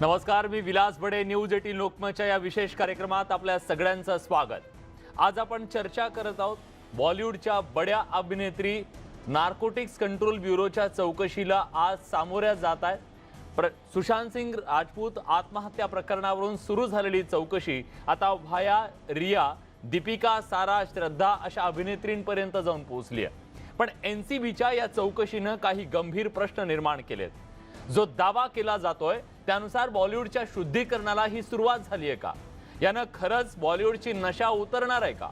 नमस्कार मी Vilas Bade news eighteen लोकमतच्या या विशेष कार्यक्रमात आपल्या सगळ्यांचं स्वागत. आज आपण चर्चा करत आहोत बॉलिवूडच्या बड्या अभिनेत्री नार्कोटिक्स कंट्रोल ब्युरोच्या चौकशीला आज सामोऱ्या जात आहेत. प्र सुशांत सिंग राजपूत आत्महत्या प्रकरणावरून सुरू झालेली चौकशी आता व्हाया रिया दीपिका सारा श्रद्धा अशा अभिनेत्रींपर्यंत जाऊन पोहोचली आहे. पण एन सी बीच्या या चौकशीनं काही गंभीर प्रश्न निर्माण केलेत. जो दावा केला जातोय त्यानुसार बॉलिवूडच्या शुद्धीकरणाला ही सुरुवात झाली आहे का? यानं खरंच बॉलिवूडची नशा उतरणार आहे का?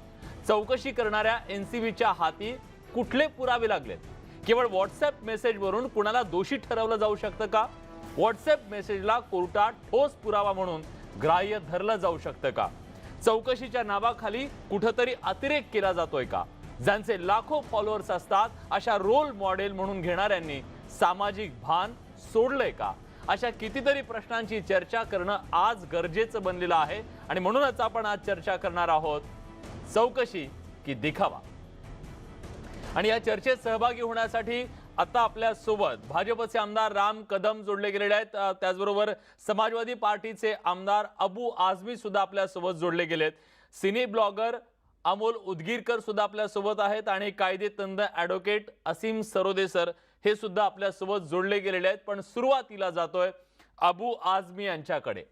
चौकशी करणाऱ्या एन सी बीच्या हाती कुठले पुरावे लागलेत? केवळ व्हॉट्सअप मेसेजवरून कुणाला दोषी ठरवलं जाऊ शकतं का? व्हॉट्सअप मेसेजला कोर्टात ठोस पुरावा म्हणून ग्राह्य धरलं जाऊ शकतं का? चौकशीच्या नावाखाली कुठंतरी अतिरेक केला जातोय का? ज्यांचे लाखो फॉलोअर्स असतात अशा रोल मॉडेल म्हणून घेणाऱ्यांनी सामाजिक भान सोडलंय का? अशा कितीतरी प्रश्नांची चर्चा करणं आज गरजेचं बनलेलं आहे आणि म्हणूनच आपण आज चर्चा करणार आहोत चौकशी की दिखावा. आणि या चर्चेत सहभागी होण्यासाठी आता आपल्यासोबत भाजपचे आमदार राम कदम जोडले गेलेले आहेत. त्याचबरोबर समाजवादी पार्टीचे आमदार अबू आझमी सुद्धा आपल्यासोबत जोडले गेलेत. सिने ब्लॉगर अमोल उदगीरकर सुद्धा आपल्यासोबत आहेत आणि कायदे तंद ॲडव्होकेट असीम सरोदे सर. हे सुद्धा आपल्यासोबत जोडले गेलेले आहेत पण सुरुवातीला जातोय अबू आझमी यांच्याकडे.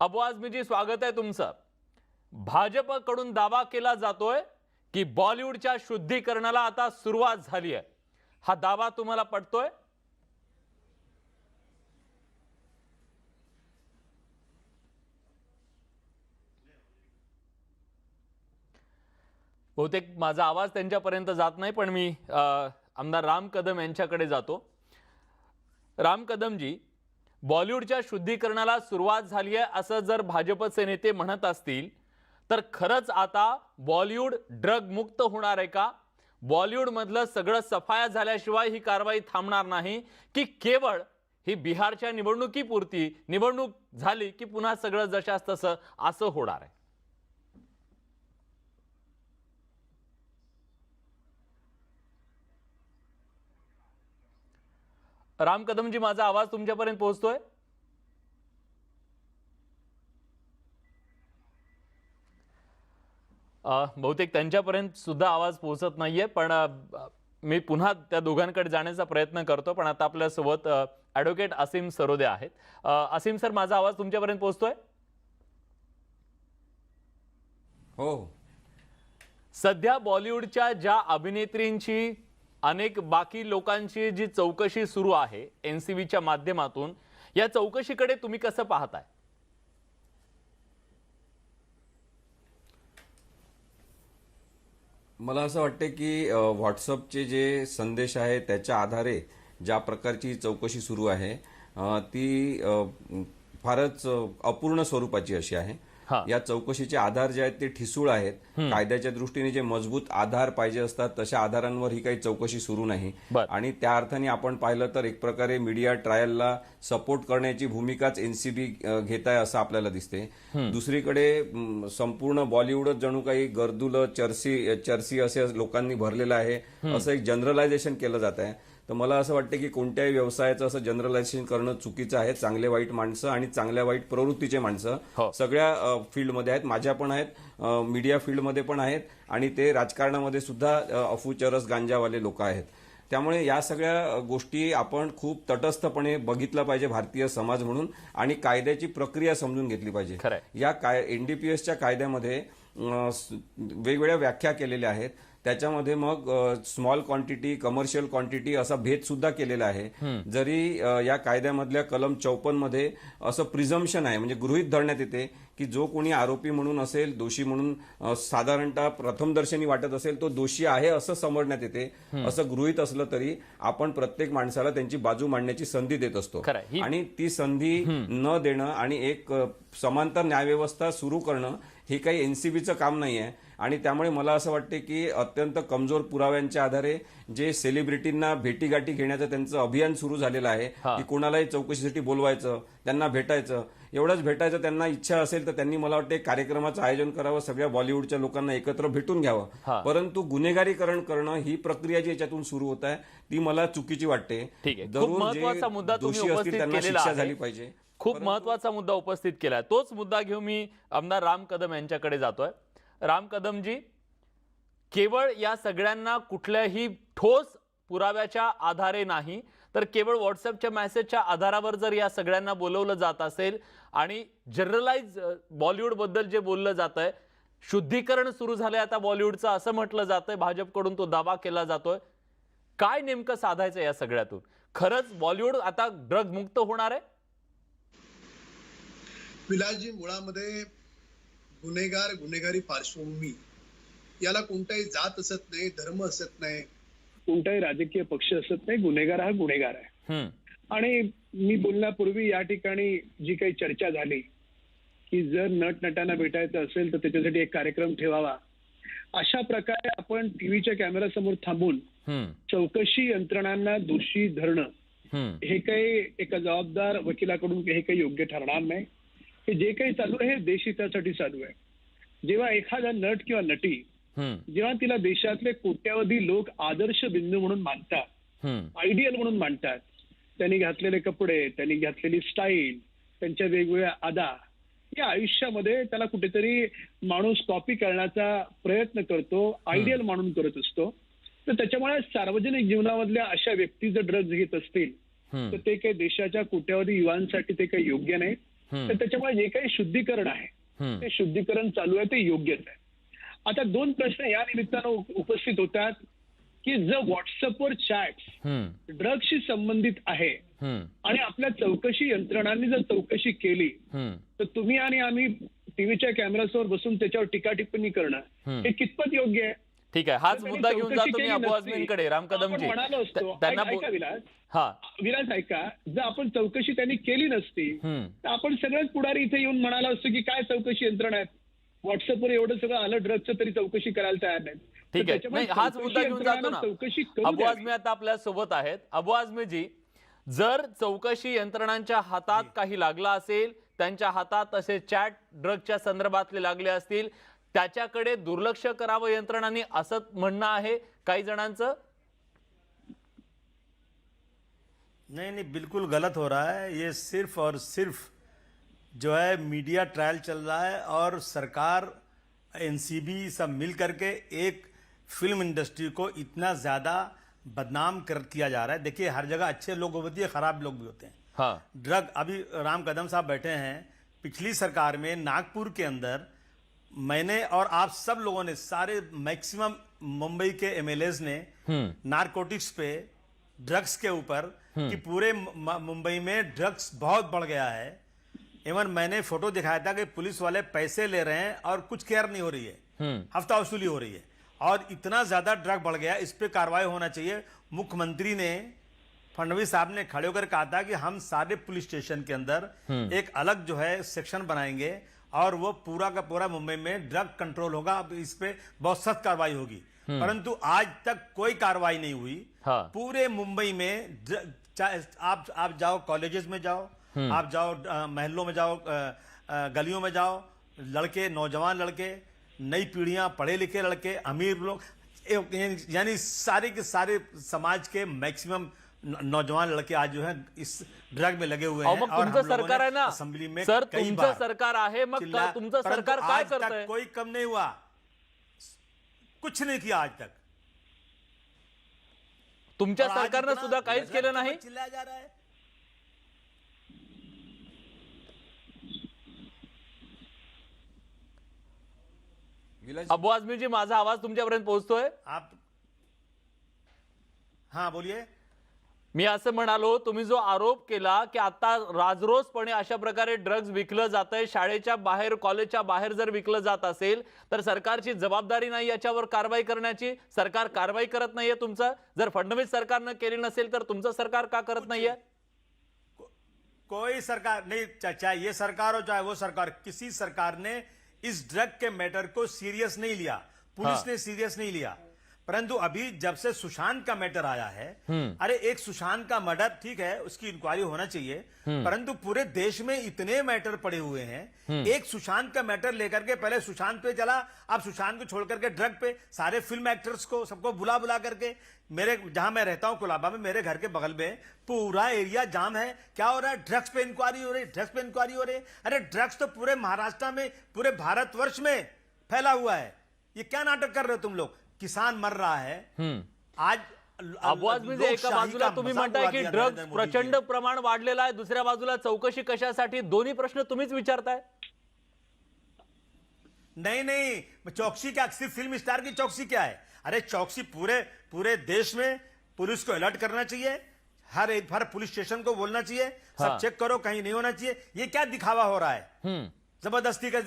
अबू आझमीजी स्वागत आहे तुमचं. भाजपकडून दावा केला जातोय की बॉलिवूडच्या शुद्धीकरणाला आता सुरुवात झाली आहे. हा दावा तुम्हाला पटतोय? बहुतेक माझा आवाज त्यांच्यापर्यंत जात नाही पण मी आमदार राम कदम यांच्याकडे जातो. राम कदमजी बॉलिवूडच्या शुद्धीकरणाला सुरुवात झाली आहे असं जर भाजपचे नेते म्हणत असतील तर खरंच आता बॉलिवूड ड्रग मुक्त होणार आहे का? बॉलिवूडमधलं सगळं सफाया झाल्याशिवाय ही कारवाई थांबणार नाही की केवळ ही बिहारच्या निवडणुकीपुरती निवडणूक झाली की पुन्हा सगळं जशास तसं असं होणार आहे? राम कदमजी माझा आवाज तुमच्यापर्यंत पोहोचतोय? बहुतेक त्यांच्यापर्यंत सुद्धा आवाज पोहोचत नाहीये पण मी पुन्हा त्या दोघांकडे जाण्याचा प्रयत्न करतो पण आता आपल्यासोबत ॲडव्होकेट असीम सरोदे आहेत. असीम सर माझा आवाज तुमच्यापर्यंत पोहोचतोय? हो हो. सध्या बॉलिवूडच्या ज्या अभिनेत्रींची अनेक बाकी लोकांची जी चौकशी सुरू आहे एन सी बीच्या माध्यमातून या चौकशीकडे तुम्ही कसं पाहताय? मला असं वाटतं की व्हॉट्सअपचे जे संदेश आहे त्याच्या आधारे ज्या प्रकारची चौकशी सुरू आहे ती फारच अपूर्ण स्वरूपाची अशी आहे. या चौकशीचे आधार जे आहेत ते ठिसूळ आहेत. कायद्याच्या दृष्टीने जे मजबूत आधार पाहिजे असतात तशा आधारांवर ही काही चौकशी सुरू नाही. आणि त्या अर्थाने आपण पाहिलं तर एक प्रकारे मीडिया ट्रायलला सपोर्ट करण्याची भूमिकाच एनसीबी घेत आहे असं आपल्याला दिसते. दुसरीकडे संपूर्ण बॉलिवूडच जणू काही गर्दुल चर्सी चर्सी असे लोकांनी भरलेलं आहे. असं एक जनरलायझेशन केलं जात आहे तर मला असं वाटतं की कोणत्याही व्यवसायाचं असं जनरलायझेशन करणं चुकीचं आहे. चांगले वाईट माणसं आणि चांगल्या वाईट प्रवृत्तीचे माणसं. हो. सगळ्या फील्डमध्ये आहेत. माझ्या पण आहेत. मीडिया फील्डमध्ये पण आहेत. आणि ते राजकारणामध्ये सुद्धा अफू चरस गांजावाले लोक आहेत. त्यामुळे या सगळ्या गोष्टी आपण खूप तटस्थपणे बघितलं पाहिजे भारतीय समाज म्हणून आणि कायद्याची प्रक्रिया समजून घेतली पाहिजे. या काय एनडीपीएसच्या कायद्यामध्ये वेगवेगळ्या व्याख्या केलेल्या आहेत. त्याच्यामध्ये मग स्मॉल क्वांटिटी कमर्शियल क्वांटिटी असा भेद सुद्धा केलेला आहे. जरी या कायद्यामधल्या कलम चौपन्नमध्ये असं प्रिझम्पशन आहे म्हणजे गृहित धरण्यात येते की जो कोणी आरोपी म्हणून असेल दोषी म्हणून साधारणतः प्रथमदर्शनी वाटत असेल तो दोषी आहे असं समजण्यात येते. असं गृहित असलं तरी आपण प्रत्येक माणसाला त्यांची बाजू मांडण्याची संधी देत असतो. आणि ती संधी न देणं आणि एक समांतर न्यायव्यवस्था सुरू करणं हे काही एनसीबीचं काम नाही आहे आणि त्यामुळे मला असं वाटते की अत्यंत कमजोर पुराव्यांच्या आधारे जे सेलिब्रिटींना भेटीगाठी घेण्याचं त्यांचं अभियान सुरू झालेलं आहे. की कोणालाही चौकशीसाठी बोलवायचं त्यांना भेटायचं एवढंच भेटायचं त्यांना इच्छा असेल तर त्यांनी मला वाटते कार्यक्रमाचं आयोजन करावं सगळ्या बॉलिवूडच्या लोकांना एकत्र भेटून. घ्यावं परंतु गुन्हेगारीकरण करणं ही प्रक्रिया जी याच्यातून सुरू होत आहे ती मला चुकीची वाटते मुद्दा दोषी असतील त्यांना शिक्षा. झाली पाहिजे खूप महत्त्वाचा मुद्दा उपस्थित केलाय तोच मुद्दा घेऊन मी आमदार राम कदम यांच्याकडे जातोय राम कदमजी केवळ या सगळ्यांना कुठल्याही ठोस पुराव्याच्या आधारे नाही तर केवळ व्हॉट्सअपच्या मेसेजच्या आधारावर जर या सगळ्यांना बोलवलं जात असेल आणि जनरलाइज बॉलिवूडबद्दल जे बोललं जात आहे शुद्धीकरण सुरू झालंय आता बॉलिवूडचं असं म्हटलं जातंय भाजपकडून तो दावा केला जातोय. काय नेमकं साधायचं या सगळ्यातून? खरंच बॉलिवूड आता ड्रग मुक्त होणार आहे? विलासजी मुळामध्ये गुन्हेगार गुन्हेगारी पार्श्वभूमी. याला कोणताही जात असत नाही धर्म असत नाही. कोणताही राजकीय पक्ष असत नाही गुन्हेगार हा गुन्हेगार आहे. हम्म, आणि मी बोलण्यापूर्वी या ठिकाणी जी काही चर्चा झाली की जर नट नटांना भेटायचं असेल तर त्याच्यासाठी एक कार्यक्रम ठेवावा. अशा प्रकारे आपण टीव्हीच्या कॅमेऱ्यासमोर थांबून हम्म, चौकशी यंत्रणांना दोषी धरणं हे काही एका जबाबदार वकिलाकडून हे काही योग्य ठरणार नाही. हे जे काही चालू आहे हे देशहितासाठी चालू आहे. जेव्हा एखादा नट किंवा नटी जेव्हा तिला देशातले कोट्यावधी लोक आदर्श बिंदू म्हणून मानतात आयडियल म्हणून मांडतात त्यांनी घातलेले कपडे त्यांनी घातलेली स्टाईल त्यांच्या वेगवेगळ्या अदा या आयुष्यामध्ये त्याला कुठेतरी माणूस कॉपी करण्याचा प्रयत्न करतो आयडियल मानून करत असतो. तर त्याच्यामुळे सार्वजनिक जीवनामधल्या अशा व्यक्ती जर ड्रग्ज घेत असतील तर ते काही देशाच्या कोट्यावधी युवांसाठी ते काही योग्य नाही. तर त्याच्यामुळे जे काही शुद्धीकरण आहे ते शुद्धीकरण चालू आहे ते योग्यच आहे. आता दोन प्रश्न या निमित्तानं उप- उपस्थित होतात की जर व्हॉट्सअपवर चॅट ड्रग्सशी संबंधित आहे आणि आपल्या चौकशी यंत्रणांनी जर चौकशी केली तर तुम्ही आणि आम्ही टीव्हीच्या कॅमेऱ्यासमोर बसून त्याच्यावर टीका टिप्पणी करणं. हे कितपत योग्य आहे? ठीक आहे. हाच मुद्दा घेऊन चौकशी जातो मी अबू आझमींकडे राम कदमजी त्यांना हा. विलास ऐका. जर आपण चौकशी त्यांनी केली नसती तर आपण सगळेच पुढारी इथे येऊन म्हणालो असतो की काय चौकशी यंत्रणा आहेत? व्हॉट्सअपवर एवढं सगळं आलं ड्रग्सचं तरी चौकशी करायला तयार नाहीत. तर ठीक आहे. नाही हाच चौकशी मुद्दा घेऊन जातो चौकशी ना करू अबू. आझमी आता आपल्यासोबत आहेत. अबू आझमीजी जर चौकशी यंत्रणांच्या हातात काही लागला असेल त्यांच्या हातात असे चॅट ड्रगच्या संदर्भातले लागले असतील त्याच्याकडे दुर्लक्ष करावं यंत्रणांनी असं म्हणणं आहे काही जणांचं? नहीं नहीं बिल्कुल गलत हो रहा है। ये सिर्फ और सिर्फ जो है मीडिया ट्रायल चल रहा है और सरकार एनसीबी सब मिल करके एक फिल्म इंडस्ट्री को इतना ज़्यादा बदनाम कर किया जा रहा है। देखिए हर जगह अच्छे लोग होते हैं खराब लोग भी होते हैं। हा। ड्रग अभी राम कदम साहब बैठे हैं। पिछली सरकार में नागपुर के अंदर मैंने और आप सब लोगों ने सारे मैक्सिमम मुंबई के एमएलएज ने नारकोटिक्स पे ड्रग्स के ऊपर कि पूरे मुंबई में ड्रग्स बहुत बढ़ गया है। इवन मैंने फ़ोटो दिखाया था कि पुलिस वाले पैसे ले रहे हैं और कुछ केयर नहीं हो रही है। हफ़्ता वसूली हो रही है। और इतना ज़्यादा ड्रग बढ़ गया इस पर कार्रवाई होना चाहिए। मुख्यमंत्री ने फडणवीस साहब ने खड़े होकर कहा था कि हम सारे पुलिस स्टेशन के अंदर एक अलग जो है सेक्शन बनाएँगे। और वो पूरा का पूरा मुंबई में ड्रग कंट्रोल होगा अब इस पे बहुत सख्त कार्रवाई होगी। परंतु आज तक कोई कार्रवाई नहीं हुई। हाँ। पूरे मुंबई में आप आप जाओ कॉलेजेस में जाओ आप जाओ महल्लों में जाओ गलियों में जाओ लड़के नौजवान लड़के नई पीढ़ियाँ पढ़े लिखे लड़के अमीर लोग यानी सारे के सारे समाज के मैक्सिमम नौजवान लड़के आज जो है इस ड्रग में लगे हुए हैं मग और तुमचं सरकार आहे ना? असेंबली में सर कई तुमचं बार सरकार आहे मग चिल्ला- का- तुमचं परंतु सरकार काय आज तक करतंय? कोई कम नहीं हुआ। कुछ नहीं किया आज तक। तुमच्या और आज सरकारनं इतना सुद्धा काहीच गजब केलं नाही? चिल्लाया जा रहा है। विलास अबू आझमीजी माझा आवाज तुमच्यापर्यंत पोहोचतोय? आप हाँ बोलिए। मी असं म्हणालो तुम्ही जो आरोप केला की आता राजरोसपणे अशा प्रकारे ड्रग्ज विकलं जात आहे शाळेच्या बाहेर कॉलेजच्या बाहेर जर विकलं जात असेल तर सरकारची जबाबदारी नाही याच्यावर कारवाई करण्याची? सरकार कारवाई करत नाहीये तुमचं? जर फडणवीस सरकारनं केली नसेल तर तुमचं सरकार का करत नाहीये? कोई सरकार नहीं चाहे ये सरकार हो चाहे वो सरकार किसी सरकार ने इस ड्रग के मैटर को सीरियस नहीं लिया। पुलिस। ने सीरियस नहीं लिया। परंतु अभी जब से सुशांत का मैटर आया है अरे एक सुशांत का मर्डर ठीक है उसकी इंक्वायरी होना चाहिए परंतु पूरे देश में इतने मैटर पड़े हुए हैं एक सुशांत का मैटर लेकर के पहले सुशांत पे चला अब सुशांत को छोड़ करके ड्रग पे सारे फ़िल्म एक्टर्स को सबको बुला बुला करके मेरे जहाँ मैं रहता हूँ कोलाबा में मेरे घर के बगल में पूरा एरिया जाम है क्या हो रहा है ड्रग्स पे इंक्वायरी हो रही है ड्रग्स पे इंक्वायरी हो रही है अरे ड्रग्स तो पूरे महाराष्ट्र में पूरे भारतवर्ष में फैला हुआ है ये क्या नाटक कर रहे हो तुम लोग? किसान मर रहा है आज अबू आझमी जे एका बाजूला तुम्ही म्हणताय की जी प्रचंड। प्रमाण वाढलेलं आहे दुसऱ्या बाजूला चौकशी कशासाठी? दोन्ही प्रश्न तुम्हीच विचारताय. नहीं नहीं चौकसी क्या सिर्फ फिल्म स्टार की चौकसी क्या है? अरे चौकसी पूरे पूरे देश में पुलिस को अलर्ट करना चाहिए हर एक हर पुलिस स्टेशन को बोलना चाहिए सब हाँ। चेक करो कहीं नहीं होना चाहिए ये क्या दिखावा हो रहा है? जबरदस्ती का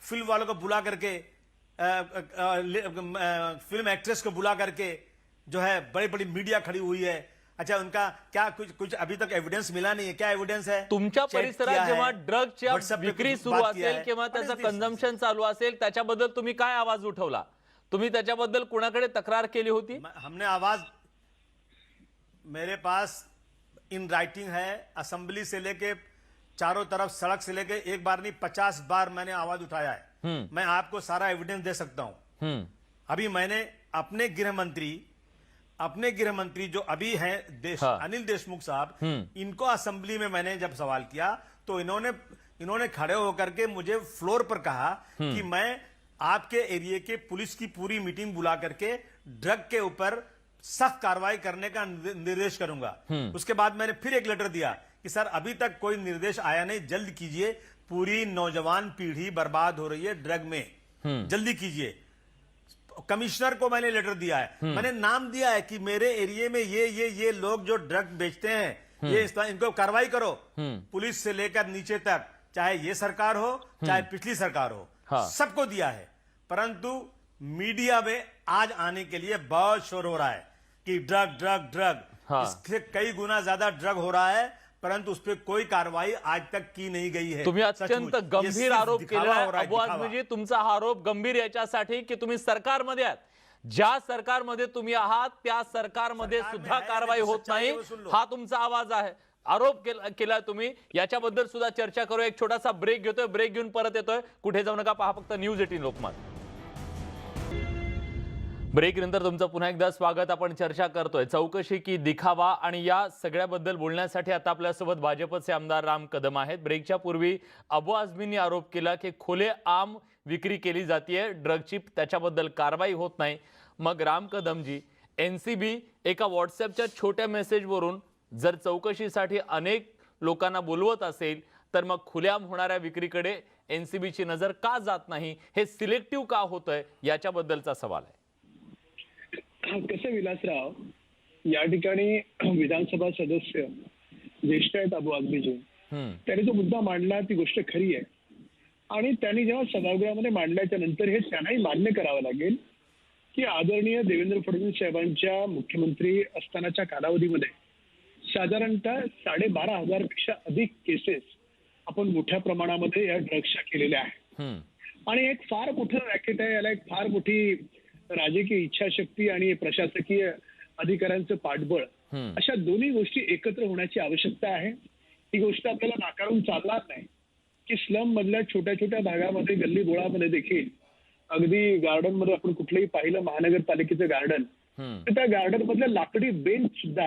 फिल्म वालों को बुला करके फिल्म एक्ट्रेस को बुला करके जो है बड़ी बड़ी मीडिया खड़ी हुई है। अच्छा उनका क्या कुछ कुछ अभी तक एविडेंस मिला नहीं है? क्या एविडेंस है? तुमच्या परिसरात जेव्हा पे विक्री सुरू असेल. किंवा त्याचं? कन्झम्पन चालू असेल त्याच्याबद्दल तुम्ही काय आवाज उठवला? तुम्ही त्याच्याबद्दल कुणाकडे तक्रार केली होती? हमने आवाज मेरे पास इन राइटिंग है। असेंबली से लेके चारों तरफ सड़क से लेके एक बार नहीं पचास बार मैंने आवाज उठाया है। मैं आपको सारा एविडेंस दे सकता हूँ। हम्म। अभी मैंने अपने गृह मंत्री अपने गृह मंत्री जो अभी हैं देश हाँ। अनिल देशमुख साहब इनको असेंबली में मैंने जब सवाल किया तो इन्होंने इन्होंने खड़े होकर के मुझे फ्लोर पर कहा कि मैं आपके एरिया के पुलिस की पूरी मीटिंग बुला करके ड्रग के ऊपर सख्त कार्रवाई करने का निर्देश करूँगा। उसके बाद मैंने फिर एक लेटर दिया कि सर अभी तक कोई निर्देश आया नहीं जल्द कीजिए पूरी नौजवान पीढ़ी बर्बाद हो रही है ड्रग में। जल्दी कीजिए। कमिश्नर को मैंने लेटर दिया है। मैंने नाम दिया है कि मेरे एरिया में ये ये ये लोग जो ड्रग बेचते हैं ये इस तरह- इनको कार्रवाई करो। पुलिस से लेकर नीचे तक चाहे ये सरकार हो चाहे पिछली सरकार हो हाँ। सबको दिया है। परंतु मीडिया में आज आने के लिए बहुत शोर हो रहा है कि ड्रग ड्रग ड्रग। हाँ। इससे कई गुना ज़्यादा ड्रग हो रहा है। परंतु उस पर कोई कार्रवाई आज तक की नहीं गई है। तुम्ही। अत्यंत गंभीर आरोप केलेला हो तुमचा हा आरोप गंभीर याच्यासाठी की तुम्ही सरकारमध्ये आहात. ज्या सरकारमध्ये तुम्ही आहात त्या सरकारमध्ये सुद्धा कारवाई होत नाही. है. हा तुमचा आवाज आहे. आरोप केला केला तुम्ही. याच्याबद्दल सुद्धा चर्चा करू एक छोटासा ब्रेक घेतोय. ब्रेक घेऊन परत येतोय. कुठे जाऊ नका पहा फक्त न्यूज एटीन लोकमत. ब्रेक नंतर तुमचं पुन्हा एकदा स्वागत. आपण चर्चा करतोय. चौकशी की दिखावा आणि या सगळ्याबद्दल बोलण्यासाठी आता आपल्यासोबत भाजपचे आमदार राम कदम आहेत. ब्रेकच्या पूर्वी अबू आझमींनी आरोप केला की खुले आम विक्री केली जाते ड्रगची त्याच्याबद्दल कारवाई होत नाही. मग राम कदमजी एन सी बी एका व्हॉट्सअपच्या छोट्या मेसेजवरून जर चौकशीसाठी अनेक लोकांना बोलवत असेल तर मग खुल्याम होणाऱ्या विक्रीकडे एन सी बीची नजर का जात नाही? हे सिलेक्टिव्ह का होतंय? याच्याबद्दलचा सवाल आहे. कसं विलासराव या ठिकाणी विधानसभा सदस्य ज्येष्ठ आहेत अबू हम्म. त्यांनी जो मुद्दा मांडला ती गोष्ट खरी आहे आणि त्यांनी जेव्हा सभागृहामध्ये मांडल्याच्या नंतर हे त्यांनाही मान्य करावं लागेल की आदरणीय देवेंद्र फडणवीस साहेबांच्या मुख्यमंत्री असतानाच्या कालावधीमध्ये साधारणतः साडेबारा हजारपेक्षा अधिक केसेस आपण मोठ्या प्रमाणामध्ये या ड्रग्सच्या केलेल्या आहेत. आणि एक फार मोठं रॅकेट आहे याला एक फार मोठी राजकीय इच्छाशक्ती आणि प्रशासकीय अधिकाऱ्यांचं पाठबळ. अशा दोन्ही गोष्टी एकत्र होण्याची आवश्यकता आहे ही गोष्ट आपल्याला नाकारून चालणार नाही की स्लम मधल्या छोट्या छोट्या भागामध्ये गल्ली बोळामध्ये देखील अगदी गार्डनमध्ये आपण कुठलंही पाहिलं महानगरपालिकेचं गार्डन. तर त्या गार्डन मधल्या लाकडी बेंच सुद्धा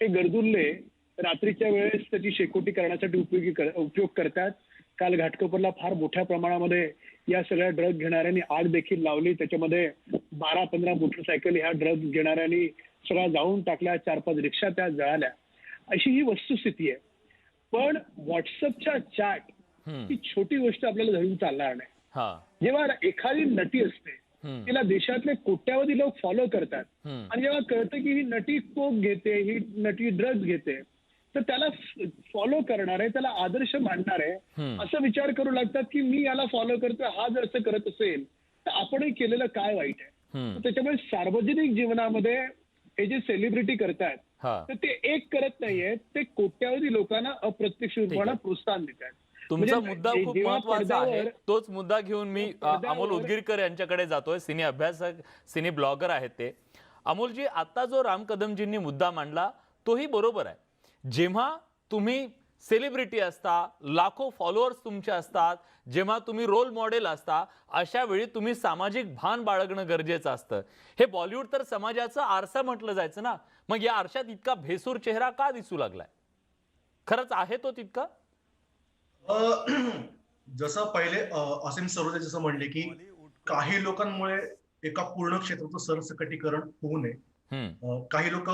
हे गरजुल्ले रात्रीच्या वेळेस त्याची शेकोटी करण्यासाठी उपयोगी उपयोग करतात काल घाटकोपरला फार मोठ्या प्रमाणामध्ये या सगळ्या ड्रग घेणाऱ्यांनी आग देखील लावली त्याच्यामध्ये बारा पंधरा मोटरसायकल ह्या ड्रग घेणाऱ्यांनी सगळ्या जाळून टाकल्या चार पाच रिक्षा त्या जळाल्या अशी ही वस्तुस्थिती आहे पण व्हॉट्सअपच्या चॅट. ही छोटी गोष्ट आपल्याला धरून चालणार नाही हा जेव्हा एखादी नटी असते. तिला देशातले कोट्यावधी लोक फॉलो करतात. आणि जेव्हा कळतं की ही नटी कोक घेते ही नटी ड्रग्ज घेते तर त्याला फॉलो करणार आहे त्याला आदर्श मांडणार आहे. असं विचार करू लागतात की मी याला फॉलो करतोय हा जर असं करत असेल तर आपणही केलेलं काय वाईट आहे. त्याच्यामुळे सार्वजनिक जीवनामध्ये हे जे सेलिब्रिटी करतात हा. तर ते एक करत नाहीये ते कोट्यावधी लोकांना अप्रत्यक्ष रूपाने प्रोत्साहन देत आहेत तुमचा म्हणजे मुद्दा खूप महत्त्वाचा आहे तोच मुद्दा घेऊन मी अमोल उदगीरकर यांच्याकडे जातोय सिने अभ्यासक सिने ब्लॉगर आहेत ते. अमोलजी आता जो राम कदमजींनी मुद्दा मांडला तोही बरोबर आहे. जेव्हा तुम्ही सेलिब्रिटी असता लाखो फॉलोअर्स तुमचे असतात जेव्हा तुम्ही रोल मॉडेल असता अशा वेळी तुम्ही सामाजिक भान बाळगणं गरजेचं असतं. हे बॉलिवूड तर समाजाचं आरसा म्हटलं जायचं ना. मग या आरशात इतका भेसूर चेहरा का दिसू लागलाय? खरंच आहे तो तितका? जसं पहिले असीम सरोदे जसं म्हणले की काही लोकांमुळे एका पूर्ण क्षेत्राचं सरसकटीकरण होऊ नये. काही लोक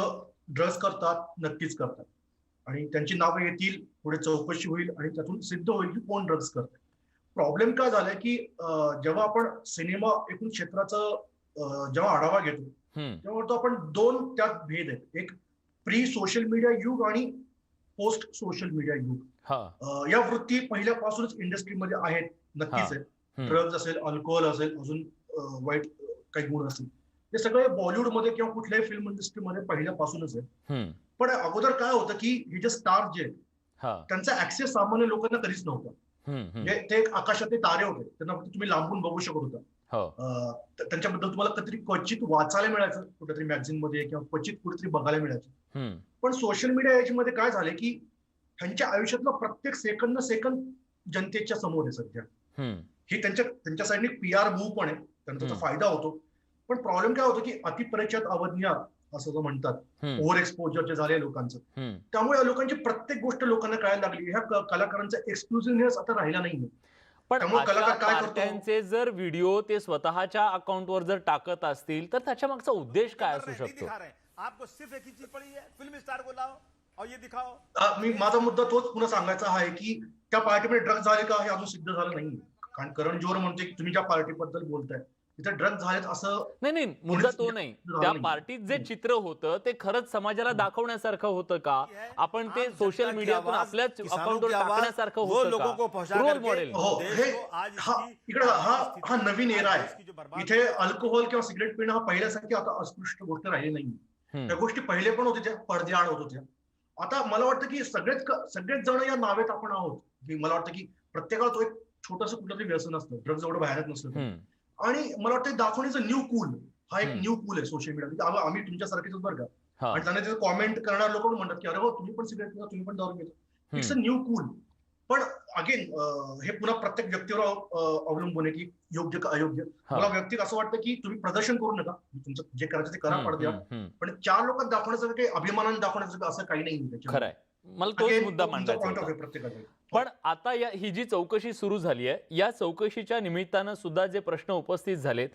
ड्रग्ज करतात नक्कीच करतात. आणि त्यांची नावं येतील पुढे चौकशी होईल आणि त्यातून सिद्ध होईल की कोण ड्रग्ज करत प्रॉब्लेम काय झालाय की जेव्हा आपण सिनेमा एकूण क्षेत्राचं जेव्हा आढावा घेतो तेव्हा तो आपण दोन त्यात भेद आहेत. एक प्री सोशल मीडिया युग आणि पोस्ट सोशल मीडिया युग या वृत्ती पहिल्यापासूनच इंडस्ट्रीमध्ये आहेत नक्कीच. आहेत. ड्रग्ज असेल अल्कोहोल असेल अजून वाईट काही गुण असतील हे सगळे बॉलिवूडमध्ये किंवा कुठल्याही फिल्म इंडस्ट्रीमध्ये पहिल्यापासूनच आहे पण अगोदर काय होतं की हे जे स्टार जे त्यांचा ऍक्सेस सामान्य लोकांना कधीच नव्हता. म्हणजे ते एक आकाशातले तारे होते त्यांना तुम्ही लांबून बघू शकत होता. हो. त्यांच्याबद्दल तुम्हाला कधीतरी क्वचित वाचायला मिळायचं कुठेतरी मॅगझिनमध्ये किंवा क्वचित कुठेतरी बघायला मिळायचं. पण सोशल मीडिया याच्यामध्ये काय झाले की त्यांच्या आयुष्यातला प्रत्येक सेकंद सेकंद जनतेच्या समोर आहे सध्या. ही त्यांच्या त्यांच्या साईडने पी आर मूव पण आहे त्याचा. फायदा होतो. पण प्रॉब्लेम काय होतो की अतिपरिचयात अवज्ञा असं जो म्हणतात. ओव्हर एक्सपोजर जे झाले लोकांचं. त्यामुळे या लोकांची प्रत्येक गोष्ट लोकांना कळायला लागली. ह्या कलाकारांचा एक्सक्लुझिव्हनेस आता राहिला नाहीये. पण त्यामुळे अशा कलाकार काय करतो? पार्ट्यांचे जर व्हिडिओ ते स्वतःच्या अकाउंटवर जर टाकत असतील तर त्याच्या मागचा उद्देश काय असू शकतो? दिखा रहे हैं आपको सिर्फ एक ही चीज पड़ी है. फिल्म स्टार को लाओ और ये दिखाओ. आ, मी माझा मुद्दा तोच पुन्हा सांगायचा आहे की त्या पार्टीमध्ये ड्रग्ज झाले का हे अजून सिद्ध झालं नाही कारण करण जोहर म्हणते की तुम्ही ज्या पार्टीबद्दल बोलताय तिथे ड्रग्ज झालेत असं नाही नाही मुद्दा तो नाही त्या. पार्टीत जे चित्र होतं ते खरंच समाजाला दाखवण्यासारखं होतं का? आपण ते सोशल मीडियातून आवाज, आपल्याच अकाउंटवर टाकण्यासारखं होतं लोगों को का पहुंचा रोल करके मॉडेल हो हे हा इकडे हा हा नवीन एरा आहे. इथे अल्कोहोल किंवा सिगरेट पिणं हा पहिल्यासारखी आता अस्पृष्ट गोष्ट राहिली नाही. त्या गोष्टी पहिले पण होत्या त्या पडद्याआड होत होत्या. आता मला वाटतं की सगळेच सगळेच जण या नावेत आपण आहोत. मला वाटतं की प्रत्येकाला तो एक छोटस कुठलं तरी व्यसन असतं. ड्रग्ज एवढं बाहेरच नसतं. आणि मला वाटतं दाखवण्याचं न्यू कूल हा एक. न्यू कूल आहे सोशल मीडिया आम्ही तुमच्यासारखेच बरं का. आणि त्यांना तिथे कॉमेंट करणार लोक पण म्हणतात की अरे हो तुम्ही पण सिगरेट पिता तुम्ही पण दारू पिता इट्स अ. न्यू कूल पण अगेन हे पुन्हा प्रत्येक व्यक्तीवर अवलंबून आहे की योग्य का अयोग्य. मला व्यक्तिक असं वाटतं की तुम्ही प्रदर्शन करू नका तुमचं जे करायचं ते करा पडद्या. पण चार लोकांत दाखवण्याचं काही अभिमानाने दाखवण्याचं असं काही नाही मला तोच मुद्दा मांडायचा. पण आता या ही जी चौकशी सुरू झाली आहे या चौकशीच्या निमित्तानं सुद्धा जे प्रश्न उपस्थित झालेत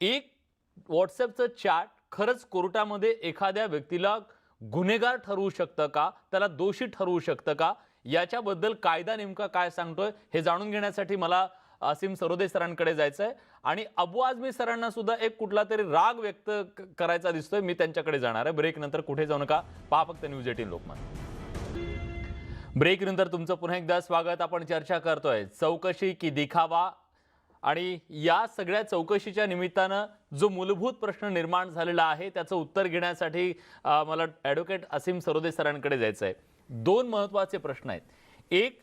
एक व्हॉट्सअपचं चॅट खरंच कोर्टामध्ये एखाद्या व्यक्तीला गुन्हेगार ठरवू शकतं का? त्याला दोषी ठरवू शकतं का? याच्याबद्दल कायदा नेमका काय सांगतोय हे जाणून घेण्यासाठी मला असीम सरोदे सरांकडे जायचं आहे आणि अबू आझमी सरांना सुद्धा एक कुठला तरी राग व्यक्त करायचा दिसतोय मी त्यांच्याकडे जाणार आहे. ब्रेक नंतर कुठे जाऊ नका. पहा फक्त न्यूज एटीन लोकमत. ब्रेक नंतर तुमचं पुन्हा एकदा स्वागत. आपण चर्चा करतोय चौकशी की दिखावा. आणि या सगळ्या चौकशीच्या निमित्तानं जो मूलभूत प्रश्न निर्माण झालेला आहे त्याचं उत्तर घेण्यासाठी मला ॲडव्होकेट असीम सरोदे सरांकडे जायचं आहे दोन महत्त्वाचे प्रश्न आहेत. एक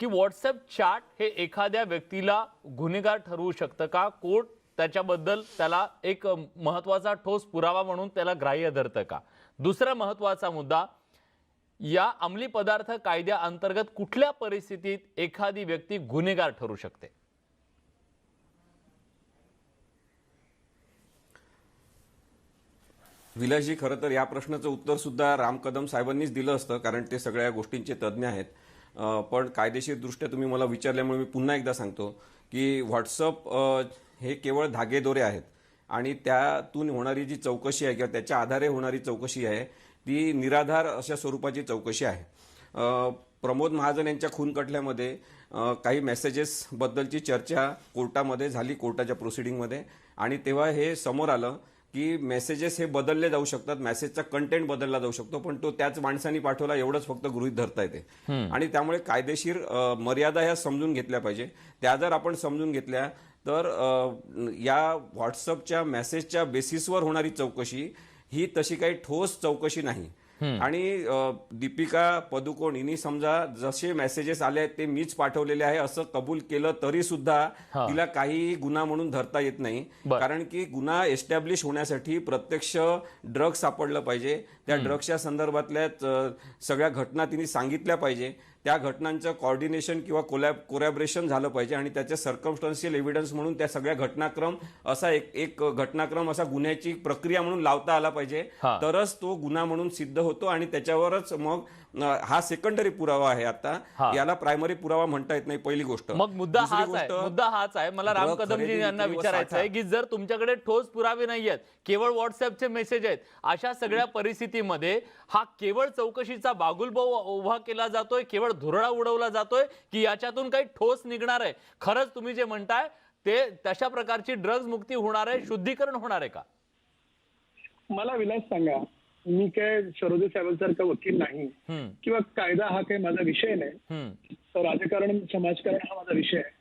की व्हॉट्सअप चॅट हे एखाद्या व्यक्तीला गुन्हेगार ठरवू शकतं का? कोर्ट त्याच्याबद्दल त्याला एक महत्त्वाचा ठोस पुरावा म्हणून त्याला ग्राह्य धरतं का? दुसरा महत्त्वाचा मुद्दा या अंमली पदार्थ कायद्याअंतर्गत कुठल्या परिस्थितीत एखादी व्यक्ती गुन्हेगार ठरू शकते? विलासजी खरं तर या प्रश्नाचं उत्तर सुद्धा राम कदम साहेबांनीच दिलं असतं कारण ते सगळ्या गोष्टींचे तज्ज्ञ आहेत. पण कायदेशीर दृष्ट्या तुम्ही मला विचारल्यामुळे मी पुन्हा एकदा सांगतो की व्हॉट्सअप हे केवळ धागेदोरे आहेत. आणि त्यातून होणारी जी चौकशी आहे किंवा त्याच्या आधारे होणारी चौकशी आहे ती निराधार अशा स्वरूपाची चौकशी आहे. प्रमोद महाजन यांच्या खून खटल्यामध्ये काही मेसेजेस बद्दलची चर्चा कोर्टामध्ये झाली कोर्टाच्या प्रोसिडिंगमध्ये आणि तेव्हा हे समोर आलं की मेसेजेस हे बदलले जाऊ शकतात मेसेजचा कंटेंट बदलला जाऊ शकतो पण तो त्याच माणसाने पाठवला एवढंच फक्त गृहित धरता येते. आणि त्यामुळे कायदेशीर मर्यादा ह्या समजून घेतल्या पाहिजे. त्या जर आपण समजून घेतल्या तर या व्हॉट्सअपच्या मेसेजच्या बेसिसवर होणारी चौकशी ही तशी काही ठोस चौकशी नाही. आणि दीपिका पदुकोण हिनी समजा जसे मेसेजेस आले आहेत ते मीच पाठवलेले आहे असं कबूल केलं तरी सुद्धा. तिला काही गुन्हा म्हणून धरता येत नाही. कारण की गुन्हा एस्टॅब्लिश होण्यासाठी प्रत्यक्ष ड्रग सापडलं पाहिजे. त्या ड्रग्सच्या संदर्भातल्या सगळ्या घटना तिने सांगितल्या पाहिजे. त्या घटनांचं कॉर्डिनेशन किंवा कोलॅब कोलॅबरेशन झालं पाहिजे आणि त्याचे सर्कमस्टन्शियल एव्हिडन्स म्हणून त्या सगळ्या घटनाक्रम असा एक एक घटनाक्रम असा गुन्ह्याची प्रक्रिया म्हणून लावता आला पाहिजे. तरच तो गुन्हा म्हणून सिद्ध होतो आणि त्याच्यावरच मग हा सेकंडरी पुरावा आहे हा. आता याला प्रायमरी पुरावा म्हणता येत नाही पहिली गोष्ट. मग मुद्दा हाच आहे मुद्दा हाच आहे. मला राम कदमजी यांना विचारायचं आहे. की जर तुमच्याकडे ठोस पुरावे नाही आहेत केवळ व्हॉट्सअपचे मेसेज आहेत अशा सगळ्या परिस्थितीमध्ये हा केवळ चौकशीचा बागुलभाव उभा केला जातोय केवळ धुरळा उडवला जातोय की याच्यातून काही ठोस निघणार आहे? खरंच तुम्ही जे म्हणताय ते तशा प्रकारची ड्रग्ज मुक्ती होणार आहे शुद्धीकरण होणार आहे का? मला विलास सांगा. मी काय सरोदे साहेबांसारखा वकील नाही किंवा कायदा हा काही माझा विषय नाही. राजकारण समाजकारण हा माझा विषय आहे.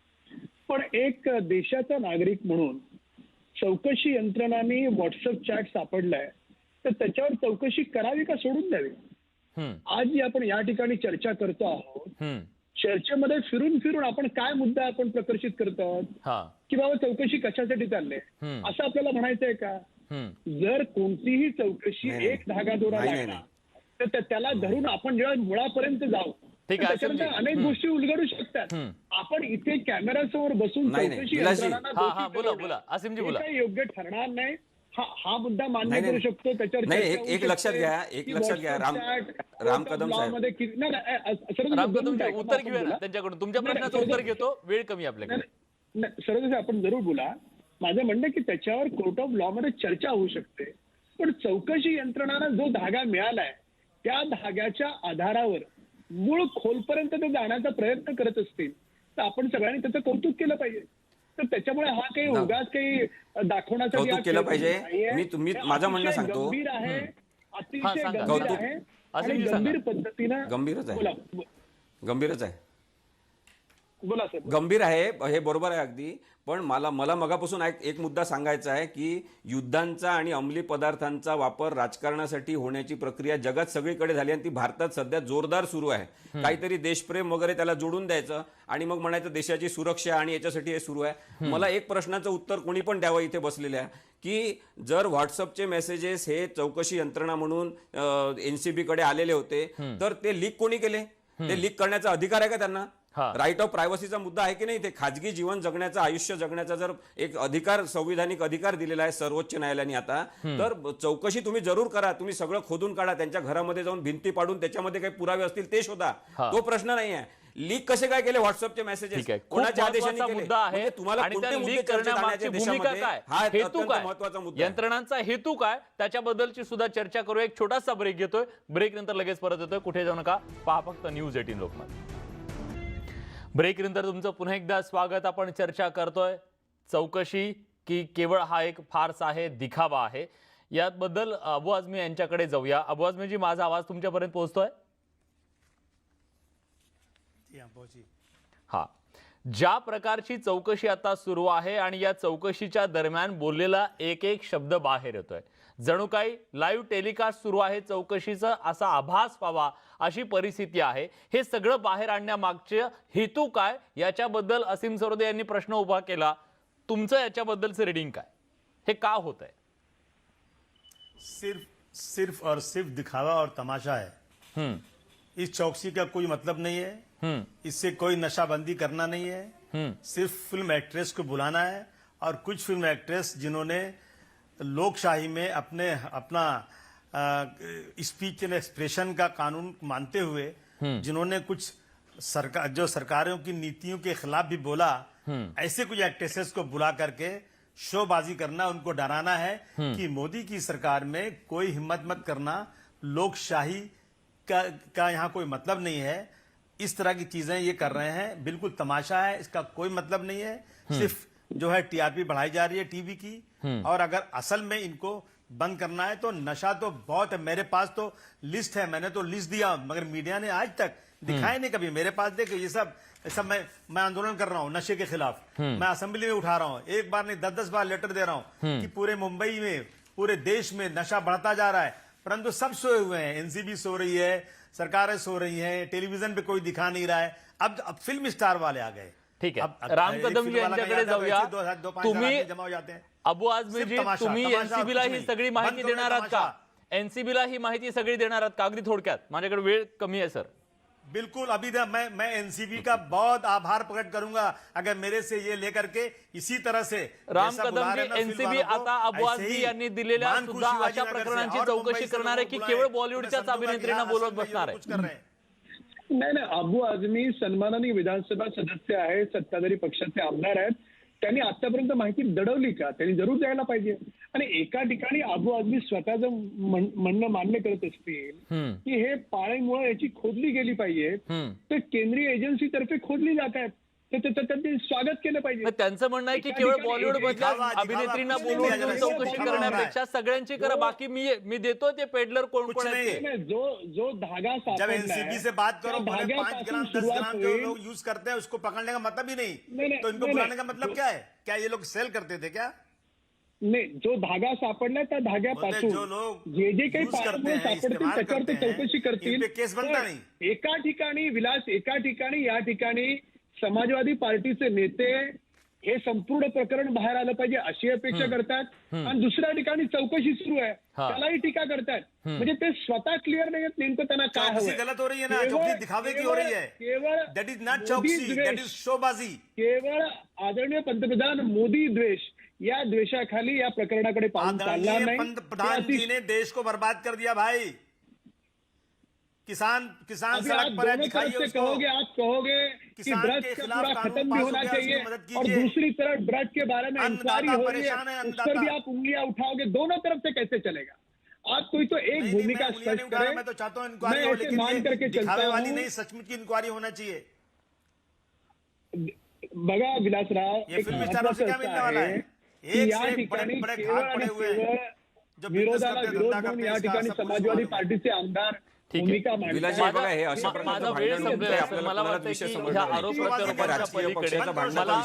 पण एक देशाचा नागरिक म्हणून चौकशी यंत्रणांनी व्हॉट्सअप चॅट सापडलाय तर त्याच्यावर चौकशी करावी का सोडून द्यावी? आज जी आपण या ठिकाणी चर्चा करतो आहोत. चर्चेमध्ये फिरून फिरून आपण काय मुद्दा आपण प्रकर्षित करतो आहोत की बाबा चौकशी कशासाठी चालली. असं आपल्याला म्हणायचंय का? हम्म, जर कोणतीही चौकशी. एक धागादोरा नाही, नाही, लागला तर त्या- त्याला धरून आपण जेव्हा मुळापर्यंत जाऊ ठीक तर आहे, त्याच्यानंतर. अनेक. गोष्टी उलगडू शकतात. आपण इथे कॅमेऱ्यासमोर बसून नाही, नाही. चौकशी हा, हा, हे. काही योग्य ठरणार नाही हा हा मुद्दा मान्य करू. शकतो त्याच्यावर एक- लक्षात घ्या, एक लक्षात घ्या, राम- राम कदम राम कदम उत्तर घेऊया. त्यांच्याकडून तुमच्या प्रश्नाचं उत्तर घेतो वेळ कमी आपल्याकडे सरोज आपण जरूर बोला माझं म्हणणं की त्याच्यावर कोर्ट ऑफ लॉ मध्ये चर्चा होऊ शकते पण चौकशी यंत्रणांना जो धागा मिळालाय त्या धाग्याच्या आधारावर मूळ खोलपर्यंत ते जाण्याचा प्रयत्न करत असतील तर आपण सगळ्यांनी त्याचं कौतुक केलं पाहिजे तर त्याच्यामुळे हा काही. उगाच काही दाखवण्याचा केलं पाहिजे. मी- तुम्ही- माझं म्हणणं सांगतो. गंभीर आहे हा, अतिशय. गंभीर. आहे आणि. गंभीर पद्धतीनं गंभीरच आहे. गंभीरच आहे बोला सर गंभीर आहे हे बरोबर आहे अगदी पण मला मला मगापासून एक एक मुद्दा सांगायचा आहे की युद्धांचा आणि अंमली पदार्थांचा वापर राजकारणासाठी होण्याची प्रक्रिया जगात सगळीकडे झाली आणि ती भारतात सध्या जोरदार सुरू आहे. काहीतरी देशप्रेम वगैरे त्याला जोडून द्यायचं आणि मग म्हणायचं देशाची सुरक्षा आणि याच्यासाठी हे सुरू आहे. मला एक प्रश्नाचं उत्तर कोणी पण द्यावं इथे बसलेल्या की जर व्हॉट्सअपचे मेसेजेस हे चौकशी यंत्रणा म्हणून एनसीबी कडे आलेले होते तर ते लीक कोणी केले? ते लीक करण्याचा अधिकार आहे का त्यांना. राईट ऑफ प्रायव्हसीचा मुद्दा आहे की नाही? ते खाजगी जीवन जगण्याचा आयुष्य जगण्याचा जर एक अधिकार संविधानिक अधिकार दिलेला आहे सर्वोच्च न्यायालयाने आता तर चौकशी तुम्ही जरूर करा. तुम्ही सगळं खोदून काढा. त्यांच्या घरामध्ये जाऊन भिंती पाडून त्याच्यामध्ये काही पुरावे असतील ते शोधा. तो प्रश्न नाही आहे लीक कसे काय केले? व्हॉट्सअपचे मेसेजेस खूप महत्त्वाचा मुद्दा आहे तुम्हाला हा हेतू अत्यंत महत्त्वाचा मुद्दा. यंत्रणांचा हेतू काय? त्याच्याबद्दलची सुद्धा चर्चा करू एक छोटासा ब्रेक घेतोय. ब्रेक नंतर लगेच परत येतोय. कुठे जाऊ नका? पहा फक्त न्यूज एटीन लोकमत. ब्रेक नंतर तुमचं पुन्हा एकदा स्वागत. आपण चर्चा करतोय चौकशी की केवळ हा एक फार्स आहे दिखावा आहे. याबद्दल अबू आझमी यांच्याकडे जाऊया. अबू आझमीजी माझा आवाज तुमच्यापर्यंत पोहोचतोय? हा. ज्या प्रकारची चौकशी आता सुरू आहे आणि या चौकशीच्या दरम्यान बोललेला एक एक शब्द बाहेर येतोय. जणू काही लाईव्ह टेलिकास्ट सुरू आहे चौकशीचा असा आभास व्हावा अशी परिस्थिती आहे. हे सगळं बाहेर आणण्यामागचे हेतू काय? याच्याबद्दल असीम सरोदे यांनी प्रश्न उभा केला. तुमचं याच्याबद्दलचं रिडिंग काय? हे का होत आहे सिर्फ सिर्फ और सिर्फ दिखावा और तमाशा है। हम्म. इस चौकसी का कोई मतलब नहीं है। इससे कोई नशाबंदी करना नहीं है। सिर्फ फिल्म एक्ट्रेस को बुलाना है और कुछ फिल्म एक्ट्रेस जिन्होंने लोकशाही में अपने अपना स्पीच एंड एक्सप्रेशन का कानून मानते हुए जिन्होंने कुछ सरकार जो सरकारों की नीतियों के खिलाफ भी बोला ऐसे कुछ एक्ट्रेसेस को बुला करके शोबाजी करना उनको डराना है कि मोदी की सरकार में कोई हिम्मत मत करना लोकशाही का का यहाँ कोई मतलब नहीं है। इस तरह की चीज़ें ये कर रहे हैं। बिल्कुल तमाशा है इसका कोई मतलब नहीं है। सिर्फ़ जो है टीआरपी बढ़ाई जा रही है टीवी की। और अगर असल में इनको बंद करना है तो नशा तो बहुत है। मेरे पास तो लिस्ट है मैंने तो लिस्ट दिया मगर मीडिया ने आज तक दिखाया नहीं कभी। मेरे पास देखो ये सब सब मैं मैं आंदोलन कर रहा हूँ नशे के खिलाफ। मैं असेंबली में उठा रहा हूँ एक बार नहीं दस दस बार लेटर दे रहा हूँ कि पूरे मुंबई में पूरे देश में नशा बढ़ता जा रहा है। परंतु सब सोए हुए हैं एनसीबी सो रही है सरकारें सो रही हैं टेलीविज़न पे कोई दिखा नहीं रहा है। अब अब फ़िल्म स्टार वाले आ गए। ठीक आहे अब राम कदम यांच्याकडे है, जाऊया तुम्ही जमा हो जाते हैं। अबू तमाशा, तुम्ही तमाशा, एनसीबीला कुछ ही. सगळी माहिती देणार आहात का? तमाशा. एनसीबीला ही माहिती सगळी देणार आहात का? अगदी थोडक्यात. माझ्याकडे वेळ कमी आहे सर. बिल्कुल. अभी तक मैं मैं एनसीबी का बहुत आभार प्रकट करूंगा. अगर मेरे से ये लेकर के इसी तरह से राम कदम एनसीबी आता अबू आझमी यांनी दिलेल्या सुद्धा अशा प्रकरणांची चौकशी करणार आहे की केवळ. बॉलिवूडच्याच अभिनेत्रींना बोलवत बसणार आहे? नाही नाही. अबू आझमी सन्मानाने विधानसभा सदस्य आहेत सत्ताधारी पक्षाचे आमदार आहेत. त्यांनी आतापर्यंत माहिती दडवली का? त्यांनी जरूर द्यायला पाहिजे. आणि एका ठिकाणी अबू आझमी स्वतःचं म्हण- म्हणणं मान्य करत असतील की हे पाळेमुळं याची खोदली गेली पाहिजे. तर केंद्रीय एजन्सीतर्फे खोदली जात आहेत. त्यांनी स्वागत केलं पाहिजे. त्यांचं म्हणणं आहे की केवळ बॉलिवूड मधल्या अभिनेत्रींना बोलवून चौकशी करण्यापेक्षा सगळ्यांची करा बाकी मी मी देतो ते पेडलर कोण कोण जो जो धागा जब सापडलाय, एनसीबी से बात करो पांच ग्राम दस ग्राम. लोग यूज करते हैं उसको पकड़ने का मतलब ही नहीं, तो इनको बुलाने का. मतलब क्या है? क्या ये लोग सेल करते थे क्या? नाही जो धागा सापडलाय त्या धाग्यापासून. जो जे काही हैं, सापडतील त्याच्यावर ते करते हैं, चौकशी करतील. केस बनता नहीं. एका ठिकाणी विलास एका ठिकाणी या ठिकाणी समाजवादी पार्टीचे नेते हे संपूर्ण प्रकरण बाहेर आलं पाहिजे अशी अपेक्षा करतात. आणि दुसऱ्या ठिकाणी चौकशी सुरू आहे. त्यालाही टीका करतात. म्हणजे ते स्वतः क्लिअर नाही आहेत नेमकं त्यांना काय गलत हो रही है ना? केवळ- चौकसी दिखावे की हो रही है? केवळ दैट इज़ नॉट चौकसी दैट इज़ शोबाजी. केवळ आदरणीय पंतप्रधान मोदी द्वेष या द्वेषाखाली या प्रकरणाकडे पाहून चालणार नाही. पंतप्रधान जी ने देश को बर्बाद कर दिया भाई। किसान किसान सड़क पर है दिखाइए से उसको कहोगे आप कहोगे कि किसान ड्रग्स के का खिलाफ पूरा कानून खत्म पास भी हो होना गया, उसकी चाहिए मदद और कीजिए। दूसरी तरफ ड्रग्स के बारे में अन्नदाता इंक्वायरी हो रही परेशान है, है उस अन्नदाता। पर भी आप उंगलियां उठाओगे दोनों तरफ से कैसे चलेगा आप कोई तो एक नहीं, नहीं, भूमिका मैं उंगलियां नहीं स्पष्ट उठा रहा, करें मैं तो चाहता हूँ मैं इंक्वायरी हो ऐसे लेकिन मान ये करके चलता दिखावे वाली हूँ नहीं सचमुच की इंक्वायरी होना चाहिए बघा विलासराव ये एक फिल्म स्टारों से क्या महत्वाचं मिलने असं वाला आहे है की एक या से एक ठिकाणी बड़े बड़े केवळ घाट पड़े आणि हुए हैं केवळ जो विरोधाला बिजनेस करते, विरोध धंधा म्हणून करते, या इसका ठिकाणी सब कुछ समाजवादी मालूम है. पार्टीचे आमदार ठीक आहे. बघा हे अशा माझा वेळ संपलेला आहे. मला वाटतं की ह्या. आरोप हे प्रत्यारोपांच्या पलीकडे मला.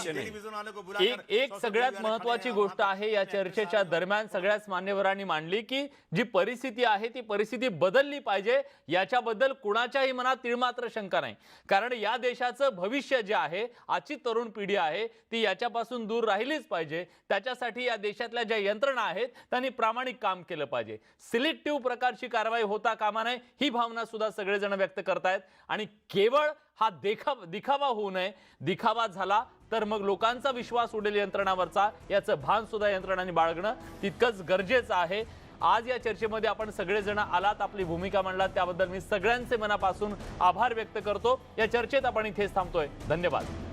एक एक सगळ्यात महत्वाची गोष्ट आहे या चर्चेच्या दरम्यान सगळ्याच मान्यवरांनी मांडली की जी परिस्थिती आहे ती परिस्थिती बदलली पाहिजे याच्याबद्दल कुणाच्याही मनात तिळमात्र शंका नाही कारण या देशाचं भविष्य जे आहे आजची तरुण पिढी आहे ती याच्यापासून दूर राहिलीच पाहिजे त्याच्यासाठी या देशातल्या ज्या यंत्रणा आहेत त्यांनी प्रामाणिक काम केलं पाहिजे सिलेक्टिव्ह प्रकारची कारवाई होता कामा नये ही भावना सुद्धा सगळेजण व्यक्त करतायत. आणि केवळ हा देखा दिखावा होऊ नये. दिखावा झाला तर मग लोकांचा विश्वास उडेल यंत्रणावरचा. याचं भान सुद्धा यंत्रणाने बाळगणं तितकंच गरजेचं आहे. आज या चर्चेमध्ये आपण सगळेजण आलात आपली भूमिका मांडलात. त्याबद्दल मी सगळ्यांचे मनापासून आभार व्यक्त करतो. या चर्चेत आपण इथेच थांबतोय. धन्यवाद.